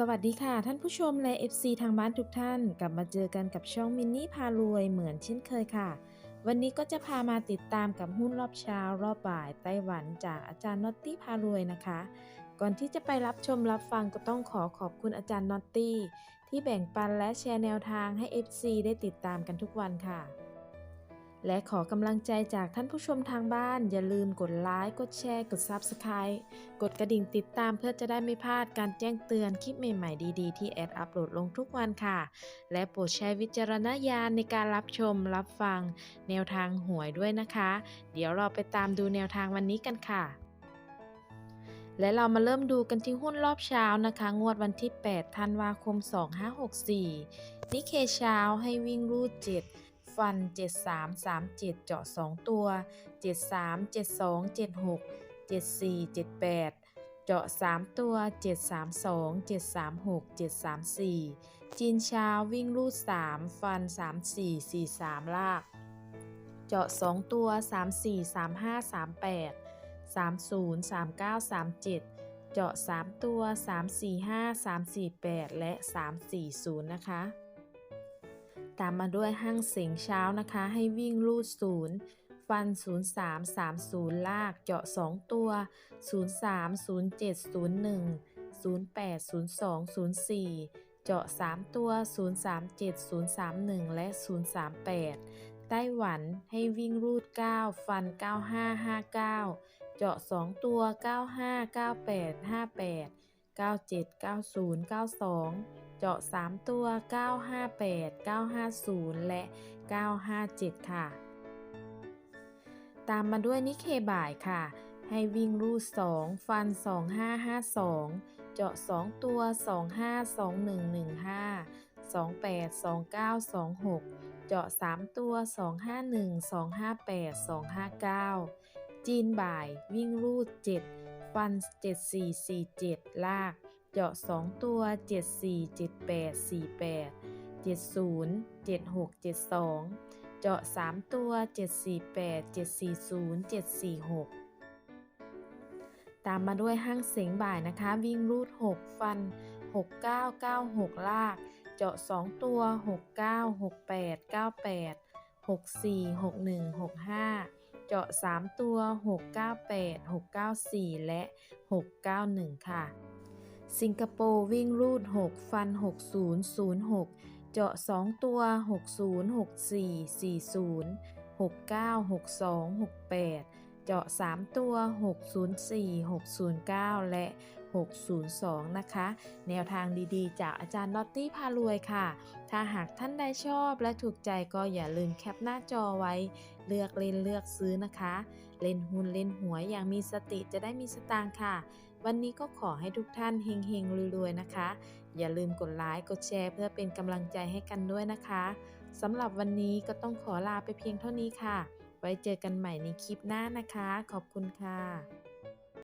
สวัสดีค่ะ ท่านผู้ชมและ FC ทางบ้านทุกท่าน กลับมาเจอกันกับช่องมินนี่พารวยเหมือนเช่นเคยค่ะ วันนี้ก็จะพามาติดตามกับหุ้นรอบเช้ารอบบ่ายไต้หวันจากอาจารย์นอตตี้พารวยนะคะ ก่อนที่จะไปรับชมรับฟังก็ต้องขอขอบคุณอาจารย์นอตตี้ที่แบ่งปันและแชร์แนวทางให้ FC ได้ติดตามกันทุกวันค่ะ และขอกำลังใจจากท่านผู้ชมทางบ้าน อย่าลืมกดไลค์ กดแชร์ กด Subscribe กดกระดิ่งติดตามเพื่อจะได้ไม่พลาดการแจ้งเตือนคลิปใหม่ๆดีๆ ที่แอดอัปโหลดลงทุกวันค่ะ และโปรดใช้วิจารณญาณในการรับชมรับฟัง แนวทางหวยด้วยนะคะ เดี๋ยวเราไปตามดูแนวทางวันนี้กันค่ะ และเรามาเริ่มดูกันที่หุ้นรอบเช้านะคะ งวดวันที่8ธันวาคม 2564นิเคเช้าให้วิ่งรูด7 ฟัน 7337 เจาะ 2 ตัว 73 72 76 74 78 เจาะ 3 ตัว 732 736 734 จีนเช้าวิ่งรูด 3 ฟัน 34 43 ลาก เจาะ 2 ตัว 34 35 38 30 39 37 เจาะ 3 ตัว 345 348 และ 340 นะคะ ตามมาด้วยห้างเสียงเช้านะคะ ให้วิ่งลูด0ฟัน 03 30 ลากเจาะ 2 ตัว 03 07 01 08 02 04 เจาะ 3 ตัว 037 031 และ 038 ไต้หวันให้วิ่งรูด 9 ฟัน 9559 เจาะ 2 ตัว 95 98 58 97 90 92 เจาะ 3 ตัว 958 950 และ 957 ค่ะ ตามมาด้วยนิเคบ่ายค่ะ ให้วิ่งรูด 2 ฟัน 2552 เจาะ 2 ตัว 252115 28 29 26 เจาะ 3 ตัว 251 258 259 จีนบ่าย วิ่งรูด 7 ฟัน 7447 ลาก จาะ 2 ตัว 74 78 48 70 76 72 เจาะ 3 ตัว 748 740 746 ตามมาด้วยห้างเสียงบ่ายนะคะ วิ่งรูด 6 ฟัน 6996 ลาก เจาะ 2 ตัว 69 68 98 64 61 65 เจาะ 3 ตัว 698 694 และ 691 ค่ะ สิงคโปร์วิ่งรูด 6 ฟัน 6006 เจาะ 2 ตัว 60 64 40 69 62 68 เจาะ 3 ตัว 604 609 และ 602 นะคะ แนวทางดีๆ จากอาจารย์ดอตตี้พารวยค่ะ ถ้าหากท่านใดชอบและถูกใจก็อย่าลืมแคปหน้าจอไว้ เลือกเล่นเลือกซื้อนะคะ เล่นหุ้นเล่นหวยอย่างมีสติจะได้มีสตางค์ค่ะ วันนี้ก็ขอให้ทุกท่านเฮงๆรวยๆนะคะ อย่าลืมกดไลค์กดแชร์เพื่อเป็นกำลังใจให้กันด้วยนะคะสำหรับวันนี้ก็ต้องขอลาไปเพียงเท่านี้ค่ะ ไว้เจอกันใหม่ในคลิปหน้านะคะ ขอบคุณค่ะ